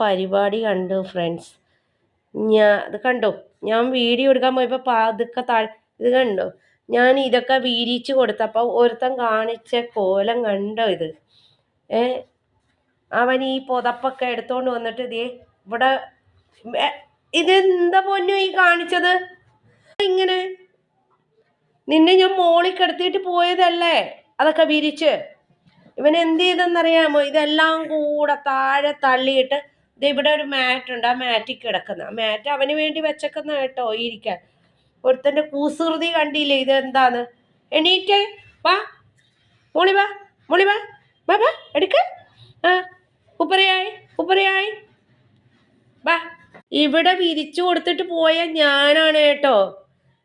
പരിപാടി കണ്ടു ഫ്രണ്ട്സ് ഞാൻ ഇത് കണ്ടോ? ഞാൻ വീഡിയോ എടുക്കാൻ പോയപ്പോൾ പതുക്കെ താഴെ ഇത് കണ്ടോ? ഞാൻ ഇതൊക്കെ വീരിച്ച് കൊടുത്തപ്പോൾ ഒരുത്തൻ കാണിച്ച കോലം കണ്ടോ ഇത്? ഏ? അവൻ ഈ പുതപ്പൊക്കെ എടുത്തോണ്ട് വന്നിട്ട് ഇതേ ഇവിടെ ഇതെന്താ പൊന്നു ഈ കാണിച്ചത്? ഇങ്ങനെ. നിന്നെ ഞാൻ മോളിൽ കിടത്തിയിട്ട് പോയതല്ലേ? അതൊക്കെ വിരിച്ച്. ഇവൻ എന്ത് ചെയ്തെന്നറിയാമോ? ഇതെല്ലാം കൂടെ താഴെ തള്ളിയിട്ട് ദേ ഇവിടെ ഒരു മാറ്റ് ഉണ്ട് ആ മാറ്റിൽ കിടക്കുന്ന. ആ മാറ്റ് അവന് വേണ്ടി വെച്ചേക്കുന്ന കേട്ടോ ഇരിക്കാൻ. ഒരുത്തന്റെ കൂസൃതി കണ്ടില്ലേ ഇത് എന്താന്ന് എണീറ്റേ വാ. മോളി വാ മോളി വാ. വാ വാ എടുക്ക. ആ ഉപ്പറയായി ഉപ്പറയായി വാ. ഇവിടെ വിരിച്ചു കൊടുത്തിട്ട് പോയ ഞാനാണ് കേട്ടോ.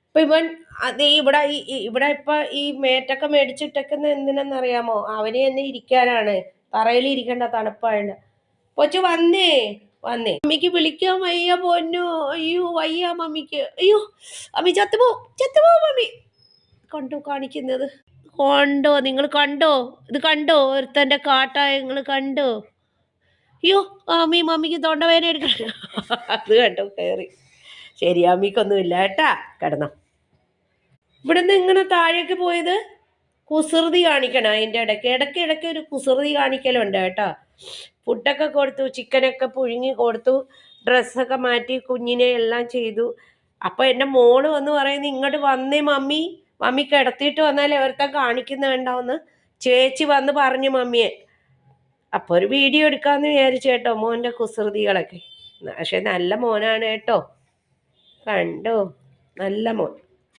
ഇപ്പൊ ഇവൻ അത് ഇവിടെ ഇവിടെ ഇപ്പൊ ഈ മേറ്റൊക്കെ മേടിച്ചിട്ടേക്കുന്ന എന്തിനെന്നറിയാമോ? അവനെ തന്നെ ഇരിക്കാനാണ്. തറയിൽ ഇരിക്കേണ്ട തണുപ്പായിട്ട് കൊച്ചു വന്നേ വന്നേ. മമ്മിക്ക് വിളിക്കാൻ വയ്യ പൊന്നു. അയ്യോ വയ്യ മമ്മിക്ക് അയ്യോ അമ്മി ചത്തുപോ ചത്തുപോ മമ്മി കണ്ടോ കാണിക്കുന്നത്? കണ്ടോ നിങ്ങൾ കണ്ടോ? ഇത് കണ്ടോ? ഒരുത്തന്റെ കാട്ടായ നിങ്ങൾ കണ്ടോ? അയ്യോ അമ്മി മമ്മിക്ക് തൊണ്ടവേന എടുക്കണം. അത് കണ്ടോ കയറി. ശരി അമ്മിക്കൊന്നുമില്ല കേട്ടാ. കിടന്നോ. ഇവിടുന്ന് ഇങ്ങനെ താഴേക്ക് പോയത്? കുസൃതി കാണിക്കണം അതിന്റെ ഇടയ്ക്ക്. ഇടയ്ക്ക് ഇടയ്ക്ക് ഒരു കുസൃതി കാണിക്കലുണ്ട് കേട്ടോ. ഫുഡൊക്കെ കൊടുത്തു ചിക്കനൊക്കെ പുഴുങ്ങി കൊടുത്തു ഡ്രസ്സൊക്കെ മാറ്റി കുഞ്ഞിനെ എല്ലാം ചെയ്തു. അപ്പോൾ എന്റെ മോൾ വന്ന് പറയുന്നത് ഇങ്ങോട്ട് വന്നേ മമ്മി. മമ്മി കിടത്തിയിട്ട് വന്നാലേ ഒരുത്തൻ കാണിക്കുന്നുണ്ടാവുമെന്ന് ചേച്ചി വന്ന് പറഞ്ഞു മമ്മിയെ. അപ്പോൾ ഒരു വീഡിയോ എടുക്കാമെന്ന് വിചാരിച്ചു കേട്ടോ മോന്റെ കുസൃതികളൊക്കെ. പക്ഷെ നല്ല മോനാണ് കേട്ടോ. കണ്ടോ? നല്ല മോൻ.